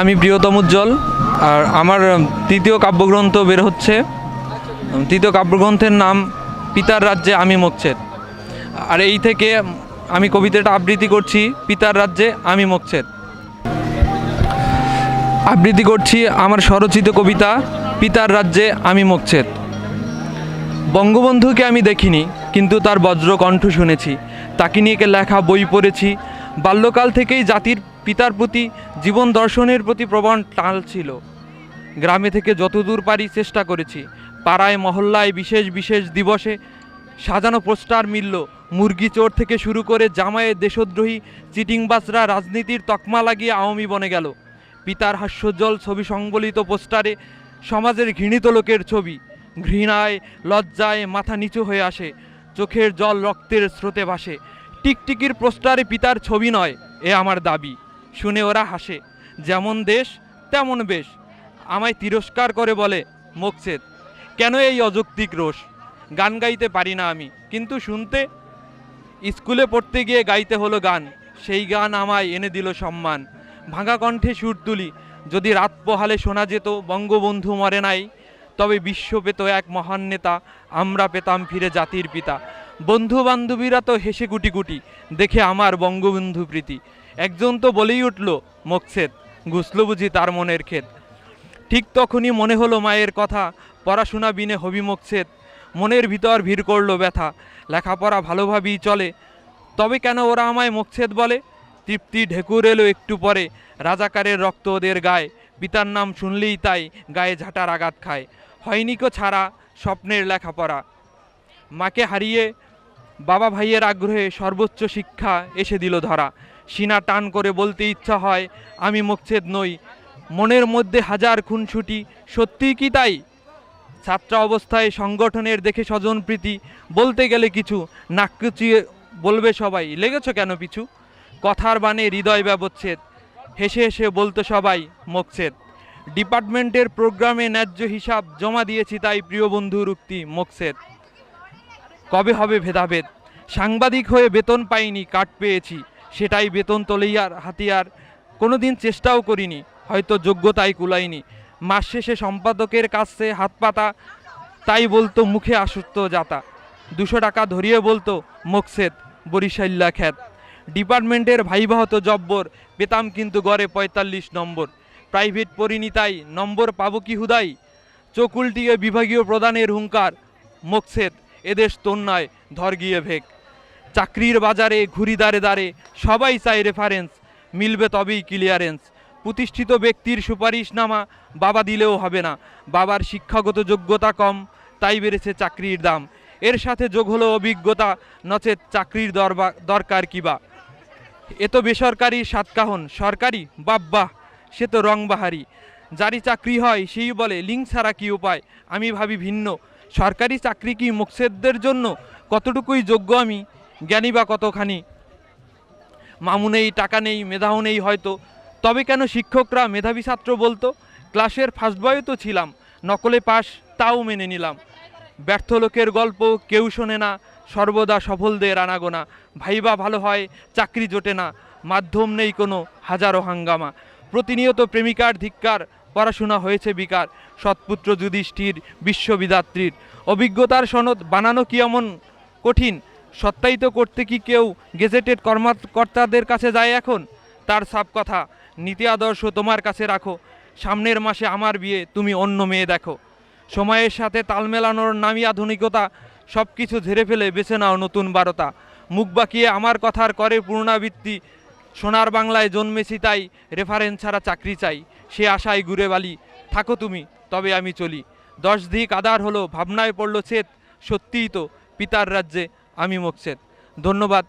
আমি প্রিয়তম উজ্জ্বল, আর আমার তৃতীয় কাব্যগ্রন্থ বের হচ্ছে। তৃতীয় কাব্যগ্রন্থের নাম পিতার রাজ্যে আমি মোকছেদ আর এই থেকে আমি কবিতাটা আবৃত্তি করছি, পিতার রাজ্যে আমি মোকছেদ আবৃত্তি করছি আমার স্বরচিত কবিতা, পিতার রাজ্যে আমি মোকছেদ বঙ্গবন্ধুকে আমি দেখিনি, কিন্তু তার বজ্রকণ্ঠ শুনেছি। তাকে নিয়ে লেখা বই পড়েছি। বাল্যকাল থেকেই জাতির পিতার প্রতি জীবন দর্শনের প্রতি প্রবণ টাল ছিল। গ্রামে থেকে যতদূর পারি চেষ্টা করেছি। পাড়ায়, মহল্লায় বিশেষ বিশেষ দিবসে সাজানো পোস্টার মিলল। মুরগি চোর থেকে শুরু করে জামায়ে দেশদ্রোহী, চিটিংবাজরা রাজনীতির তকমা লাগিয়ে আওয়ামী বনে গেল। পিতার হাস্যজ্জ্বল ছবি সংবলিত পোস্টারে সমাজের ঘৃণিত লোকের ছবি। ঘৃণায়, লজ্জায় মাথা নিচু হয়ে আসে। চোখের জল রক্তের স্রোতে ভাসে। টিকটিকির পোস্টারে পিতার ছবি নয়, এ আমার দাবি। শুনে ওরা হাসে। যেমন দেশ, তেমন বেশ। আমায় তিরস্কার করে বলে, মোকছেদ, কেন এই অযৌক্তিক রোষ? গান গাইতে পারি না আমি। কিন্তু শুনতে, স্কুলে পড়তে গিয়ে গাইতে হলো গান। সেই গান আমায় এনে দিল সম্মান। ভাঙা কণ্ঠে সুর তুলি। যদি রাত পোহালে শোনা যেত, বঙ্গবন্ধু মরে নাই। তবে বিশ্ব পেত এক মহান নেতা। আমরা পেতাম ফিরে জাতির পিতা। বন্ধু বান্ধবীরা তো হেসে গুটি গুটি। দেখে আমার বঙ্গবন্ধু প্রীতি। একজন তো বলেই উঠল মোকছেদ ঘুষল বুঝি তার মনের ক্ষেত। ঠিক তখনই মনে হলো মায়ের কথা, পড়াশোনা বিনে হবি মোকছেদ মনের ভিতর ভিড় করল ব্যথা, লেখাপড়া ভালোভাবেই চলে। তবে কেন ওরা আমায় মোকছেদ বলে? তৃপ্তি ঢেকুর এলো একটু পরে, রাজাকারের রক্ত ওদের গায়ে, পিতার নাম শুনলেই তাই গায়ে ঝাঁটার আঘাত খায়। হয়নিকো ছাড়া স্বপ্নের লেখাপড়া। মাকে হারিয়ে বাবা ভাইয়ের আগ্রহে সর্বোচ্চ শিক্ষা এসে দিল ধরা। সিনা টান করে বলতে ইচ্ছা হয়, আমি মোকছেদ নই। মনের মধ্যে হাজার খুনছুটি সত্যিই কি তাই? ছাত্র অবস্থায় সংগঠনের দেখে স্বজন প্রীতি, বলতে গেলে কিছু, নাক কুচিয়ে বলবে সবাই, লেগেছ কেন পিছু? কথার বানে হৃদয় ব্যবচ্ছেদ, হেসে হেসে বলতো সবাই মোকছেদ ডিপার্টমেন্টের প্রোগ্রামে ন্যায্য হিসাব জমা দিয়েছি তাই প্রিয় বন্ধুর উক্তি মোকছেদ কবে হবে ভেদাভেদ? সাংবাদিক হয়ে বেতন পাইনি কাট পেয়েছি। সেটাই বেতন তলেইয়ার হাতিয়ার। কোনো দিন চেষ্টাও করিনি, হয়তো যোগ্যতাই কুলাইনি। মাস শেষে সম্পাদকের কাছে হাত পাতা, তাই বলতো মুখে আসক্ত যাতা। দুশো টাকা ধরিয়ে বলতো, মোকসেদ বরিশাল্লা খ্যাত। ডিপার্টমেন্টের ভাইবা হতো জব্বর পেতাম কিন্তু গড়ে পঁয়তাল্লিশ নম্বর। প্রাইভেট পড়িনি তাই নম্বর পাবো কি হুদাই? চোখ উল্টিয়ে বিভাগীয় প্রদানের হুঙ্কার, মোকসেদ, এদেশ তোর নয় ধর গিয়ে ভেক। চাকরির বাজারে ঘুরি দাঁড়ে দাঁড়ে সবাই চায় রেফারেন্স মিলবে তবেই ক্লিয়ারেন্স প্রতিষ্ঠিত ব্যক্তির সুপারিশ নামা বাবা দিলেও হবে না। বাবার শিক্ষাগত যোগ্যতা কম, তাই বেড়েছে চাকরির দাম। এর সাথে যোগ হলো অভিজ্ঞতা, নচেত চাকরির দরবা, দরকার কিবা এ তো বেসরকারি সাতকাহন, সরকারি? বাব্বাহ, সে তো রংবাহারি। যারই চাকরি হয়, সেই বলে, লিঙ্ক ছাড়া কী উপায়? আমি ভাবি ভিন্ন। সরকারি চাকরি কি মুকসেদদের জন্য? কতটুকুই যোগ্য আমি? জ্ঞানী বা কতখানি? মামু নেই, টাকা নেই, মেধাও নেই হয়তো। তবে কেন শিক্ষকরা মেধাবী ছাত্র বলতো? ক্লাসের ফার্স্ট বয়ে তো ছিলাম, নকলে পাস তাও মেনে নিলাম। ব্যর্থ লোকের গল্প কেউ শোনে না, সর্বদা সফলদের আনাগোনা। ভাইবা ভালো হয়, চাকরি জোটে না, মাধ্যম নেই কোনো, হাজারো হাঙ্গামা। প্রতিনিয়ত প্রেমিকার ধিক্কার, পড়াশোনা হয়েছে বিকার। সৎপুত্র যুধিষ্ঠির, বিশ্ববিদাত্রীর। অভিজ্ঞতার সনদ, বানানো কি এমন কঠিন? সত্যায়িত করতে কি কেউ গেজেটেড কর্মকর্তাদের কাছে যায় এখন? তার সাপ কথা, নীতি আদর্শ তোমার কাছে রাখো। সামনের মাসে আমার বিয়ে, তুমি অন্য মেয়ে দেখো। সময়ের সাথে তাল মেলানোর নামই আধুনিকতা সব কিছু ঝেড়ে ফেলে বেছে নাও নতুন বারতা। মুখ বাঁকিয়ে আমার কথার করে পুনরাবৃত্তি সোনার বাংলায় জন্মেছি তাই রেফারেন্স ছাড়া চাকরি চাই। সে আশায় ঘুরে বালি, থাকো তুমি, তবে আমি চলি। দশ দিক আদার হলো, ভাবনায় পড়ল ছেদ, সত্যিই তো, পিতার রাজ্যে। আমি মোকসেদ। ধন্যবাদ।